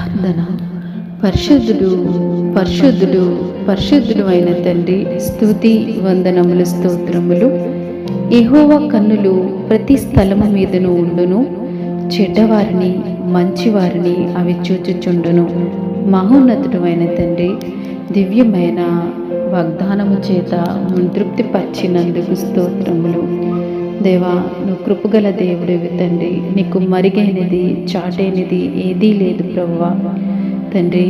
ప్రార్థన. పరిశుద్ధుడు పరిశుద్ధుడు పరిశుద్ధుడు అయిన తండ్రి స్తుతి వందనములు స్తోత్రములు. ఎహోవా కన్నులు ప్రతి స్థలము మీదను ఉండును. చెడ్డవారిని మంచివారిని అవి చూచుచుండును. మహోన్నతుడు అయిన తండ్రి దివ్యమైన వాగ్దానము చేత తృప్తి పరిచినందుకు స్తోత్రములు. దేవా నువ్వు కృపగల దేవుడివి తండ్రి. నీకు మరిగైనది చాటైనది ఏదీ లేదు ప్రవ్వా తండ్రి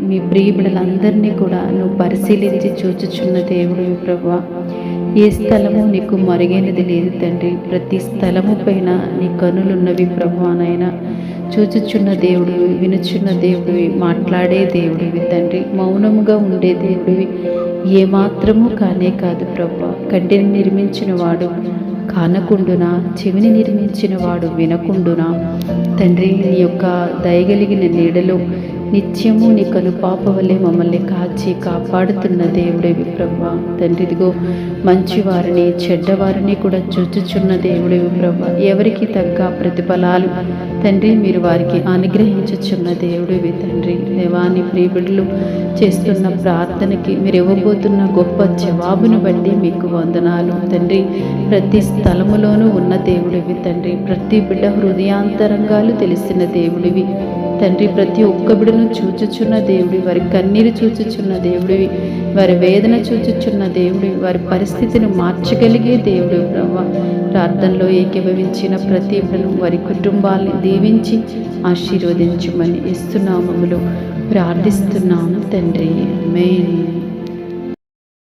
మీ ప్రియబిడలందరినీ కూడా నువ్వు పరిశీలించి చూచుచున్న దేవుడివి ప్రవ్వా ఏ స్థలము నీకు మరుగైనది లేదు తండ్రి. ప్రతి స్థలము పైన నీ కనులున్నవి ప్రభువానైనా చూచుచున్న దేవుడివి వినుచున్న దేవుడివి మాట్లాడే దేవుడివి తండ్రి. మౌనముగా ఉండే దేవుడివి ఏమాత్రము కానే కాదు ప్రభు కంటిని నిర్మించిన వాడు కానకుండునా? చెవిని నిర్మించిన వాడు వినకుండునా? తండ్రి నీ యొక్క దయగలిగిన నీడలో నిత్యము నీ కనుపాప వల్లే మమ్మల్ని కాచి కాపాడుతున్న దేవుడేవి ప్రభా తండ్రి ఇదిగో మంచివారిని చెడ్డవారిని కూడా చూచుచున్న దేవుడేవి ప్రభా ఎవరికి తగ్గ ప్రతిఫలాలు తండ్రి మీరు వారికి అనుగ్రహించుచున్న దేవుడివి తండ్రి. దేవాని ప్రియబిడ్డలు చేస్తున్న ప్రార్థనకి మీరు ఇవ్వబోతున్న గొప్ప జవాబును బట్టి మీకు వందనాలు తండ్రి. ప్రతి స్థలములోనూ ఉన్న దేవుడివి తండ్రి. ప్రతి బిడ్డ హృదయాంతరంగాలు తెలిసిన దేవుడివి. తండ్రి ప్రతి ఒక్క బిడను చూచుచున్న దేవుడి వారి కన్నీరు చూచుచున్న దేవుడివి. వారి వేదన చూచుచున్న దేవుడి వారి పరిస్థితిని మార్చగలిగే దేవుడు బ్రహ్మ ప్రార్థనలో ఏకీభవించిన ప్రతి బిడను వారి కుటుంబాల్ని దీవించి ఆశీర్వదించమని ఇస్తున్నామములు ప్రార్థిస్తున్నాము తండ్రి. మెయిన్